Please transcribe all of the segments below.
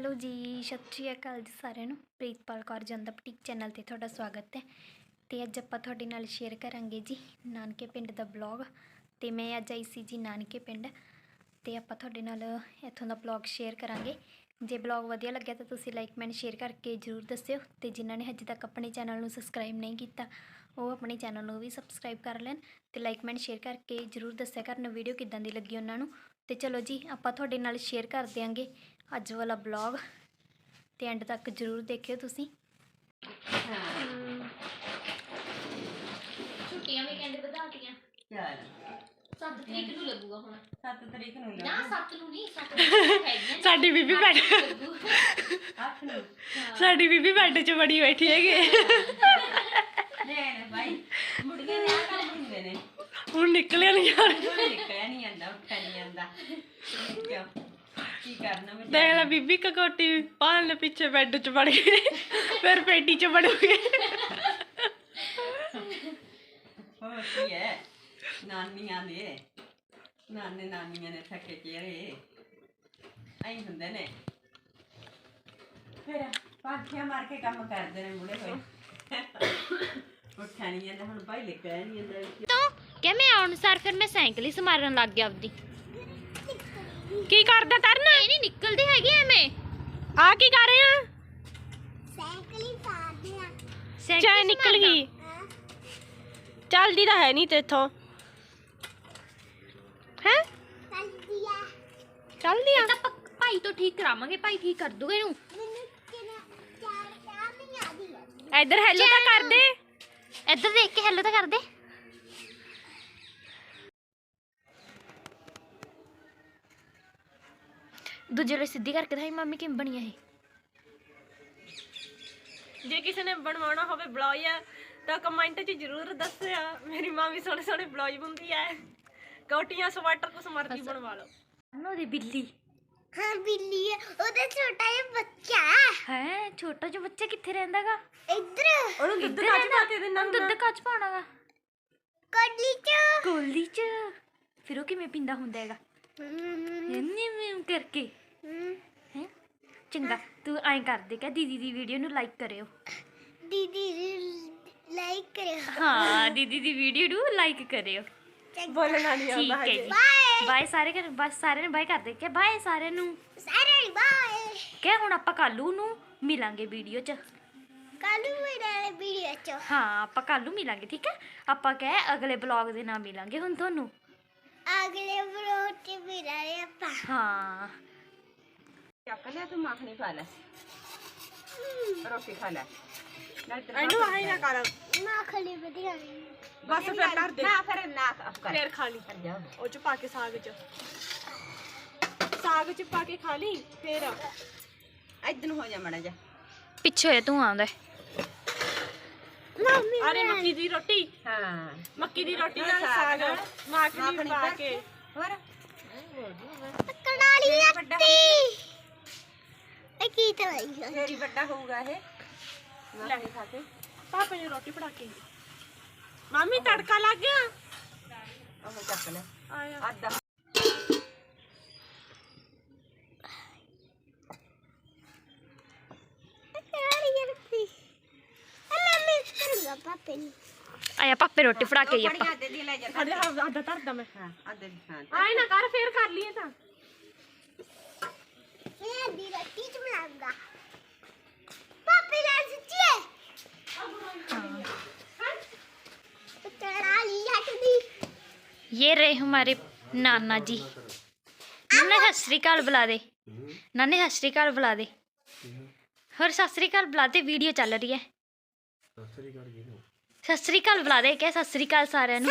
Hello ਜੀ, ਸਤਿ ਸ਼੍ਰੀ ਅਕਾਲ ਜੀ ਸਾਰਿਆਂ ਨੂੰ। ਪ੍ਰੀਤਪਾਲ ਕੌਰ ਜੰਦਾ ਬੁਟੀਕ ਚੈਨਲ ਤੇ ਤੁਹਾਡਾ ਸਵਾਗਤ ਹੈ। ਤੇ ਅੱਜ ਆਪਾਂ ਤੁਹਾਡੇ ਨਾਲ ਸ਼ੇਅਰ ਕਰਾਂਗੇ ਜੀ ਨਾਨਕੇ ਪਿੰਡ ਦਾ ਬਲੌਗ ਤੇ ਮੈਂ ਅੱਜ ਆਈ ਸੀ ਜੀ ਨਾਨਕੇ ਪਿੰਡ। ਤੇ ਆਪਾਂ ਤੁਹਾਡੇ ਨਾਲ ਇੱਥੋਂ ਦਾ ਬਲੌਗ ਸ਼ੇਅਰ ਕਰਾਂਗੇ। ਜੇ ਬਲੌਗ ਵਧੀਆ ਲੱਗਿਆ ਤਾਂ ਤੁਸੀਂ ਲਾਈਕ ਮੈਨ ਸ਼ੇਅਰ ਕਰਕੇ ਜਰੂਰ ਦੱਸਿਓ। ਤੇ ਜਿਨ੍ਹਾਂ ਨੇ ਹਜੇ ਤੱਕ ਆਪਣੇ ਚੈਨਲ ਨੂੰ ਸਬਸਕ੍ਰਾਈਬ ਨਹੀਂ ਕੀਤਾ, ਉਹ ਆਪਣੇ ਚੈਨਲ ਨੂੰ ਵੀ ਸਬਸਕ੍ਰਾਈਬ ਕਰ ਲੈਣ ਤੇ ਲਾਈਕ ਮੈਨ ਸ਼ੇਅਰ ਕਰਕੇ ਜਰੂਰ ਦੱਸਿਆ ਕਰਨ ਵੀਡੀਓ ਕਿੱਦਾਂ ਦੀ ਲੱਗੀ ਉਹਨਾਂ ਨੂੰ। ਤੇ ਚਲੋ ਜੀ, ਆਪਾਂ ਤੁਹਾਡੇ ਨਾਲ ਸ਼ੇਅਰ ਕਰ ਦਿਆਂਗੇ। ਅੱਜ ਵਾਲਾ ਬਲੌਗ ਤੇ ਐਂਡ ਤੱਕ ਜਰੂਰ ਦੇਖਿਓ ਤੁਸੀਂ। ਛੁੱਟੀਆਂ ਵੀ ਕਹਿੰਦੇ ਵਧਾਤੀਆਂ ਚੱਲ 7 ਤਰੀਕ ਨੂੰ ਲੱਗੂਗਾ ਹੁਣ। 7 ਤਰੀਕ ਨੂੰ ਨਾ ਲੱਗੂ 7 ਨੂੰ ਨਹੀਂ 7 ਨੂੰ ਹੈਗੀਆਂ। ਸਾਡੀ ਬੀਬੀ ਬੈਠ ਲੱਗੂ। 8 ਨੂੰ। ਸਾਡੀ ਬੀਬੀ ਬੈੱਡ 'ਚ ਬੜੀ ਬੈਠੀ ਹੈਗੀ। ਲੈ ਲੈ ਭਾਈ ਮੁੜੀਆਂ ਨੇ ਆ ਕਰ ਹੁੰਦੇ ਨੇ। ਹੁਣ ਨਿਕਲਿਆ ਨਹੀਂ ਯਾਰ। ਨਿਕਲਿਆ ਨਹੀਂ ਆਂਦਾ ਉੱਠਿਆ ਨਹੀਂ ਆਂਦਾ ਕਿਉਂ ਕੀ ਕਰਨਾ ਮੈਂ ਦੇਖ ਲੈ ਬੀਬੀ ਕਕੋਟੀ ਪਾਣ ਲੈ ਪਿੱਛੇ ਬੈੱਡ 'ਚ ਵੜ ਫਿਰ ਪੇਟੀ 'ਚ ਵੜ ਹੋਰ ਕੀ ਹੈ? ਨਾਨੀਆਂ ਦੇ ਨਾਨੇ ਨਾਨੀਆਂ ਨੇ ਥੱਕੇ ਚਿਹਰੇ। ਐਂ ਹੁੰਦੇ ਨੇ। ਫਿਰ ਪਾਠੀਆਂ ਮਾਰ ਕੇ ਕੰਮ ਕਰਦੇ ਨੇ ਮੁੜੇ ਹੋਏ। ਉੱਠਿਆ ਨਹੀਂ ਜਾਂਦਾ ਹੁਣ ਭਾਈ ਨਿਕਲਿਆ ਨਹੀਂ ਜਾਂਦਾ। ਤੋਂ ਕਿ ਮੈਂ ਆਉਣ? ਸਾਰ ਫਿਰ ਮੈਂ ਸਾਈਕਲ ਹੀ ਸਮਾਰਨ ਲੱਗ ਗਿਆ ਆਪਦੀ। ਕੀ ਕਰਦਾ ਤਰਨ? ਇਹ ਨਹੀਂ ਨਿਕਲਦੇ ਹੈਗੇ ਐਵੇਂ। ਆ ਕੀ ਕਰ ਰਿਹਾ ਸਾਈਕਲ ਚਾਹ ਨਿਕਲ ਗਈ। ਚੱਲਦੀ ਤਾਂ ਹੈ ਨਹੀਂ ਤੇਥੋਂ ਹੈ? ਚੱਲਦੀ ਆ। ਤਾਂ ਆਪਾਂ ਭਾਈ ਤੋਂ ਠੀਕ ਕਰਾਵਾਂਗੇ ਭਾਈ ਠੀਕ ਕਰ ਦੂਗਾ ਇਹਨੂੰ। ਇੱਧਰ ਹੈਲੋ ਤਾਂ ਕਰ ਦੇ। ਇੱਧਰ ਦੇਖ ਕੇ ਹੈਲੋ ਤਾਂ ਕਰ ਦੇ। ਦੂਜੇ ਲਈ ਸਿੱਧੀ ਕਰਕੇ ਦਿਖਾਈ ਮੰਮੀ ਕਿਵੇਂ ਬਣੀ ਇਹ। ਜੇ ਕਿਸੇ ਨੇ ਬਣਵਾਉਣਾ ਹੋਵੇ ਬਲੌਜ ਤਾਂ ਕਮੈਂਟ 'ਚ ਜ਼ਰੂਰ ਦੱਸਿਆ। ਮੇਰੀ ਮਾਂ ਵੀ ਸੋਹਣੇ ਸੋਹਣੇ ਬਲੌਜ ਬੁੰਦੀ ਐ ਕੋਟੀਆਂ ਸਵੈਟਰ ਕੁਛ ਮਰਜ਼ੀ ਬਣਵਾ ਲਓ। ਨੋ ਦੀ ਬਿੱਲੀ। ਹਾਂ ਬਿੱਲੀ ਹੈ ਉਹਦਾ ਛੋਟਾ ਜਿਹਾ ਬੱਚਾ। ਹੈ ਛੋਟਾ ਜਿਹਾ ਬੱਚਾ ਕਿੱਥੇ ਰਹਿੰਦਾਗਾ? ਇੱਧਰ। ਉਹਨੂੰ ਦੁੱਧ ਕੱਚ ਪਾ ਕੇ ਦੇਣਾ ਦੁੱਧ ਕੱਚ ਪਾਉਣਾਗਾ? ਕੋਲੀ ਚ। ਕੋਲੀ ਚ। ਫਿਰ ਉਹ ਕਿਵੇਂ ਪਿੰਦਾ ਹੁੰਦਾ ਹੈਗਾ? ਇੰਨੇ ਮੈਂ ਕਰਕੇ। ਹੈ? ਚੰਗਾ ਤੂੰ ਐਂ ਕਰ ਦੇ ਕਿ ਦੀਦੀ ਦੀ ਵੀਡੀਓ ਨੂੰ ਲਾਈਕ ਕਰਿਓ। ਦੀਦੀ ਲਾਈਕ ਕਰਿਓ। ਹਾਂ ਦੀਦੀ ਦੀ ਵੀਡੀਓ ਨੂੰ ਲਾਈਕ ਕਰਿਓ। ਬੋਲਣਾ ਨਹੀਂ ਠੀਕ ਆਉਂਦਾ ਹੈ ਹਜੇ ਜੀ। ਬਾਏ ਬਾਏ ਸਾਰੇ ਕਰ ਬਸ ਸਾਰਿਆਂ ਨੂੰ ਬਾਏ ਕਰ ਦੇ ਕਿ ਬਾਏ ਸਾਰਿਆਂ ਨੂੰ। ਸਾਰੇ ਬਾਏ ਕਿ ਹੁਣ ਆਪਾਂ ਕੱਲੂ ਨੂੰ ਮਿਲਾਂਗੇ ਵੀਡੀਓ 'ਚ। ਕੱਲੂ ਮੇਰੇ ਵੀਡੀਓ ਚ। ਹਾਂ ਆਪਾਂ ਕੱਲੂ ਮਿਲਾਂਗੇ ਠੀਕ ਹੈ? ਆਪਾਂ ਕਹਿ ਅਗਲੇ ਬਲੌਗ ਦੇ ਨਾਲ ਮਿਲਾਂਗੇ ਹੁਣ ਤੁਹਾਨੂੰ। ਅਗਲੇ ਵਲੋਗ ਤੇ ਮਿਲਾਂਗੇ ਆਪਾਂ। ਹਾਂ। ਚੱਕ ਲਿਆ ਤੂੰ ਮੱਖਣੀ ਖਾ ਲੈ ਰੋਟੀ ਖਾ ਲੈ ਨਹੀਂ ਤੇ ਇਹਨੂੰ ਆਈ ਨਾ ਕਰ ਨਾ ਖਲੀ ਵਧੀਆ ਨਹੀਂ ਬਸ ਫਿਰ ਕਰ ਦੇ ਨਾ ਫਿਰ ਨਾ ਕਰ ਫੇਰ ਖਾ ਲਈ ਕਰ ਜਾ ਉਹ ਚ ਪਾ ਕੇ ਸਾਗ ਚ ਸਾਗ ਚ ਪਾ ਕੇ ਖਾ ਲਈ ਫੇਰ ਇੱਧਰ ਨੂੰ ਹੋ ਜਾ ਮੜਾ ਜਾ ਪਿੱਛੇ ਤੂੰ ਆਉਂਦਾ ਮੰਮੀ ਅਰੇ ਮੱਕੀ ਦੀ ਰੋਟੀ ਹਾਂ ਮੱਕੀ ਦੀ ਰੋਟੀ ਨਾਲ ਸਾਗ, ਮਾਖਣੀ ਪਾ ਕੇ ਹੋਰ ਕਣਾਲੀ ਲੱਤੀ ਇਹ ਕੀ ਤਲਾਈ ਫੇਰੀ ਵੱਡਾ ਹੋਊਗਾ ਇਹ ਲੈ ਖਾ ਕੇ ਪਾਪੇ ਨੇ ਰੋਟੀ ਫੜਾ ਕੇ ਮਾਮੀ ਤੜਕਾ ਲੱਗ ਗਿਆ ਉਹ ਚੱਕ ਲੈ ਆਇਆ ਅੱਧਾ ਕਣਾਲੀ ਲੱਤੀ ਅੱਲਾ ਮੈਂ ਕਰੂੰਗਾ ਪਾਪੇ ਨੂੰ ਆਇਆ ਪਾਪੇ ਰੋਟੀ ਫੜਾ ਕੇ ਆਈ ਆਪਾਂ ਪੜੀਆਂ ਦੇ ਦੀ ਲੈ ਜਾ ਸਾਡੇ ਆਧਾ ਧਰਦਾ ਮੈਂ ਹਾਂ ਅੱਧੇ ਹਾਂ ਆਏ ਨਾ ਕਰ ਫੇਰ ਕਰ ਲਈਏ ਤਾਂ ਮੈਂ ਦੀ ਰੱਤੀ ਚ ਬਣਾਉਂਗਾ ਪਾਪੇ ਲੈ ਸੱਚੀਏ ਤੇਰਾ ਲਈ ਹਟਦੀ ਇਹ ਰਹੇ ਹਮਾਰੇ ਨਾਨਾ ਜੀ ਨਾਨਾ ਸਤਿ ਸ੍ਰੀ ਅਕਾਲ ਬੁਲਾ ਦੇ ਨਾਨੇ ਸਤਿ ਸ੍ਰੀ ਅਕਾਲ ਬੁਲਾ ਦੇ ਹੋਰ ਸਤਿ ਸ੍ਰੀ ਅਕਾਲ ਬੁਲਾ ਦੇ ਵੀਡੀਓ ਚੱਲ ਰਹੀ ਹੈ ਸਤਿ ਸ੍ਰੀ ਅਕਾਲ ਜੀ ਸਤਿ ਸ੍ਰੀ ਅਕਾਲ ਬੁਲਾ ਦੇ ਕਹਿ ਸਤਿ ਸ੍ਰੀ ਅਕਾਲ ਸਾਰਿਆਂ ਨੂੰ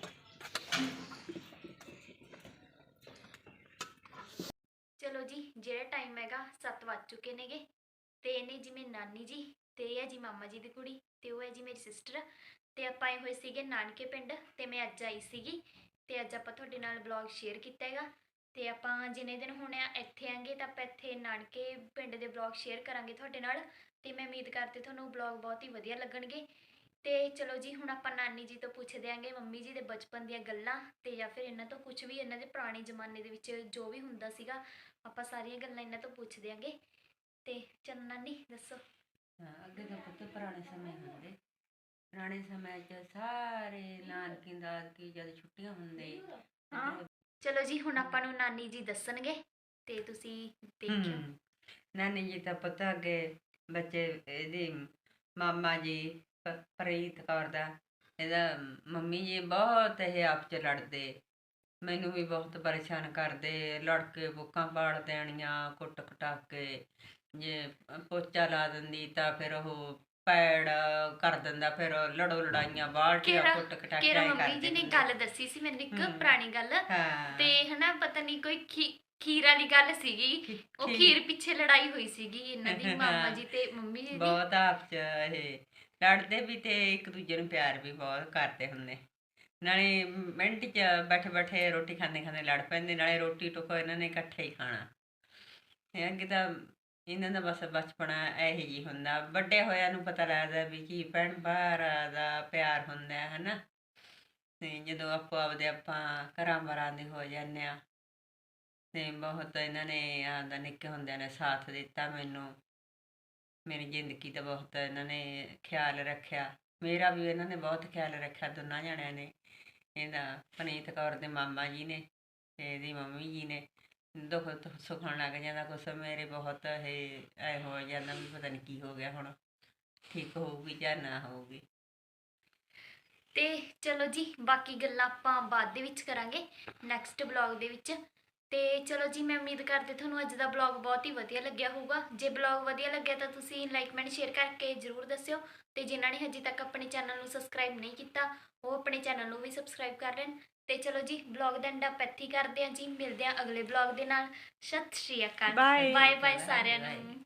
ਜਿਹੜਾ ਟਾਈਮ ਹੈਗਾ 7 ਵੱਜ ਚੁੱਕੇ ਨੇਗੇ। ਤੇ ਇਹਨੇ ਮੇਰੀ ਨਾਨੀ ਜੀ, ਤੇ ਇਹ ਹੈ ਜੀ ਮਾਮਾ ਜੀ ਦੀ ਕੁੜੀ, ਤੇ ਉਹ ਹੈ ਜੀ ਮੇਰੀ ਸਿਸਟਰ ਤੇ ਆਪਾਂ ਆਏ ਹੋਏ ਸੀਗੇ ਨਾਨਕੇ ਪਿੰਡ, ਤੇ ਮੈਂ ਅੱਜ ਆਈ ਸੀਗੀ। ਤੇ ਅੱਜ ਆਪਾਂ ਤੁਹਾਡੇ ਨਾਲ ਵਲੌਗ ਸ਼ੇਅਰ ਕੀਤਾ ਹੈਗਾ। ਤੇ ਆਪਾਂ ਜਿੰਨੇ ਦਿਨ ਹੁਣ ਆ ਇੱਥੇ ਆਂਗੇ, ਤਾਂ ਆਪਾਂ ਇੱਥੇ ਨਾਨਕੇ ਪਿੰਡ ਦੇ ਵਲੌਗ ਸ਼ੇਅਰ ਕਰਾਂਗੇ ਤੁਹਾਡੇ ਨਾਲ। ਤੇ ਮੈਂ ਉਮੀਦ ਕਰਦੀ ਤੁਹਾਨੂੰ ਵਲੌਗ ਬਹੁਤ ਹੀ ਵਧੀਆ ਲੱਗਣਗੇ। ਤੇ ਚਲੋ ਜੀ ਹੁਣ ਆਪਾਂ ਨਾਨੀ ਜੀ ਤੋਂ ਪੁੱਛਦੇ ਆਂਗੇ ਮੰਮੀ ਜੀ ਦੇ ਬਚਪਨ ਦੀਆਂ ਗੱਲਾਂ ਤੇ ਜਾਂ ਫਿਰ ਇਹਨਾਂ ਤੋਂ ਕੁਝ ਵੀ ਇਹਨਾਂ ਦੇ ਪੁਰਾਣੇ ਜ਼ਮਾਨੇ ਦੇ ਵਿੱਚ ਜੋ ਵੀ ਹੁੰਦਾ ਸੀਗਾ ਆਪਾਂ ਸਾਰੀਆਂ ਗੱਲਾਂ ਇਹਨਾਂ ਤੋਂ ਪੁੱਛਦੇ ਆਂਗੇ। ਤੇ ਚਲ ਨਾਨੀ ਦੱਸੋ। ਹਾਂ, ਅੱਗੇ ਤਾਂ ਪੁੱਤ ਪੁਰਾਣੇ ਸਮੇਂ ਹੁੰਦੇ। ਪੁਰਾਣੇ ਸਮੇਂ 'ਚ ਸਾਰੇ ਨਾਨਕੀ ਦਾਦਕੀ ਜਦ ਛੁੱਟੀਆਂ ਹੁੰਦੇ ਹਾਂ। ਚਲੋ ਜੀ ਹੁਣ ਆਪਾਂ ਨੂੰ ਨਾਨੀ ਜੀ ਦੱਸਣਗੇ ਤੇ ਤੁਸੀਂ ਦੇਖਿਓ। ਨਾਨੀ ਜੀ ਤਾਂ ਪਤਾ ਅੱਗੇ ਬੱਚੇ ਇਹਦੀ ਮਾਮਾ ਜੀ ਪ੍ਰੀਤ ਕੌਰ ਦਾ। ਇਹਦਾ ਮੰਮੀ ਜੀ ਬਹੁਤ ਇਹ ਆਪ ਚ ਲੜਦੇ। ਮੈਨੂੰ ਵੀ ਬਹੁਤ ਪਰੇਸ਼ਾਨ ਕਰਦੇ। ਲੜ ਕੇ ਬੁੱਕਾਂ ਪਾੜ ਦੇਣੀਆਂ ਕੁੱਟ ਕਟਾ ਕੇ। ਜੇ ਪੋਚਾ ਲਾ ਦਿੰਦੀ ਤਾਂ ਫਿਰ ਉਹ ਪੈੜ ਕਰ ਦਿੰਦਾ। ਫਿਰ ਲੜੋ ਲੜਾਈਆਂ ਬਾਲਟੀਆਂ ਕੁੱਟ ਕਟਾ ਕੇ ਕਿਹੜਾ ਐਂ ਮੰਮੀ ਕਰਦੇ ਜੀ ਨੇ। ਗੱਲ ਦੱਸੀ ਸੀ ਮੈਨੂੰ ਇੱਕ। ਪੁਰਾਣੀ ਗੱਲ। ਤੇ ਹਨਾ ਪਤਾ ਨਹੀਂ ਕੋਈ ਖੀਰ ਵਾਲੀ ਗੱਲ ਸੀਗੀ। ਉਹ ਖੀਰ- ਖੀਰ ਪਿੱਛੇ ਲੜਾਈ ਹੋਈ ਸੀਗੀ ਇਹਨਾਂ ਦੀ। ਮਾਮਾ ਜੀ ਤੇ ਮੰਮੀ ਜੀ ਦੀ। ਬਹੁਤ ਆਪ ਚ ਇਹ ਲੜਦੇ ਵੀ ਤੇ ਇੱਕ ਦੂਜੇ ਨੂੰ ਪਿਆਰ ਵੀ ਬਹੁਤ ਕਰਦੇ ਹੁੰਦੇ। ਨਾਲੇ ਮਿੰਟ ਚ ਬੈਠੇ ਬੈਠੇ ਰੋਟੀ ਖਾਂਦੇ ਖਾਂਦੇ ਲੜ ਪੈਂਦੇ, ਨਾਲੇ ਰੋਟੀ ਟੁਕੋ ਇਹਨਾਂ ਨੇ ਇਕੱਠੇ ਹੀ ਖਾਣਾ। ਇਹ ਅੱਗੇ ਤਾਂ ਇਹਨਾਂ ਦਾ ਬਸ ਬਚਪਨਾ ਇਹੀ ਜੀ ਹੁੰਦਾ। ਵੱਡੇ ਹੋਇਆਂ ਨੂੰ ਪਤਾ ਲੱਗਦਾ ਵੀ ਕੀ ਭੈਣ ਭਰਾ ਦਾ ਪਿਆਰ ਹੁੰਦਾ ਹੈ ਹਨਾ? ਤੇ ਜਦੋਂ ਆਪੋ ਆਪਦੇ ਆਪਾਂ ਘਰਾਂ ਬਾਰਾਂ ਦੇ ਹੋ ਜਾਂਦੇ ਆ ਤੇ ਬਹੁਤ ਇਹਨਾਂ ਨੇ ਆਪਦਾ ਨਿੱਕੇ ਹੁੰਦਿਆਂ ਨੇ ਸਾਥ ਦਿੱਤਾ ਮੈਨੂੰ। ਮੇਰੀ ਜ਼ਿੰਦਗੀ ਦਾ ਬਹੁਤ ਇਹਨਾਂ ਨੇ ਖਿਆਲ ਰੱਖਿਆ। ਮੇਰਾ ਵੀ ਇਹਨਾਂ ਨੇ ਬਹੁਤ ਖਿਆਲ ਰੱਖਿਆ ਦੋਨਾਂ ਜਣਿਆਂ ਨੇ। ਇਹਦਾ ਪਨੀਤ ਕੌਰ ਦੇ ਮਾਮਾ ਜੀ ਨੇ ਤੇ ਇਹਦੀ ਮੰਮੀ ਜੀ ਨੇ। ਦੁੱਖ ਦੁੱਖ ਲੱਗ ਜਾਂਦਾ ਕੁਛ। ਮੇਰੇ ਬਹੁਤ ਇਹ ਐ ਹੋ ਜਾਂਦਾ ਵੀ ਪਤਾ ਨਹੀਂ ਕੀ ਹੋ ਗਿਆ ਹੁਣ। ਠੀਕ ਹੋਊਗੀ ਜਾਂ ਨਾ ਹੋਊਗੀ। ਤੇ ਚਲੋ ਜੀ, ਬਾਕੀ ਗੱਲਾਂ ਆਪਾਂ ਬਾਅਦ ਦੇ ਵਿੱਚ ਕਰਾਂਗੇ। ਨੈਕਸਟ ਬਲੌਗ ਦੇ ਵਿੱਚ। ਤੇ ਚਲੋ ਜੀ ਮੈਂ ਉਮੀਦ ਕਰਦੀ ਤੁਹਾਨੂੰ ਅੱਜ ਦਾ ਬਲੌਗ ਬਹੁਤ ਹੀ ਵਧੀਆ ਲੱਗਿਆ ਹੋਊਗਾ। ਜੇ ਬਲੌਗ ਵਧੀਆ ਲੱਗਿਆ ਤਾਂ ਤੁਸੀਂ ਲਾਈਕ ਮੈਂਟ ਸ਼ੇਅਰ ਕਰਕੇ ਜਰੂਰ ਦੱਸਿਓ। ਤੇ ਜਿਨ੍ਹਾਂ ਨੇ ਹਜੇ ਤੱਕ ਆਪਣੇ ਚੈਨਲ ਨੂੰ ਸਬਸਕ੍ਰਾਈਬ ਨਹੀਂ ਕੀਤਾ ਉਹ ਆਪਣੇ ਚੈਨਲ ਨੂੰ ਵੀ ਸਬਸਕ੍ਰਾਈਬ ਕਰ ਲੈਣ। ਤੇ ਚਲੋ ਜੀ ਬਲੌਗ ਦਾ ਇੱਥੇ ਹੀ ਕਰਦੇ ਹਾਂ ਜੀ। ਮਿਲਦੇ ਹਾਂ ਅਗਲੇ ਬਲੌਗ ਦੇ ਨਾਲ। ਸਤਿ ਸ਼੍ਰੀ ਅਕਾਲ. ਬਾਏ ਬਾਏ ਸਾਰਿਆਂ. ਨੂੰ।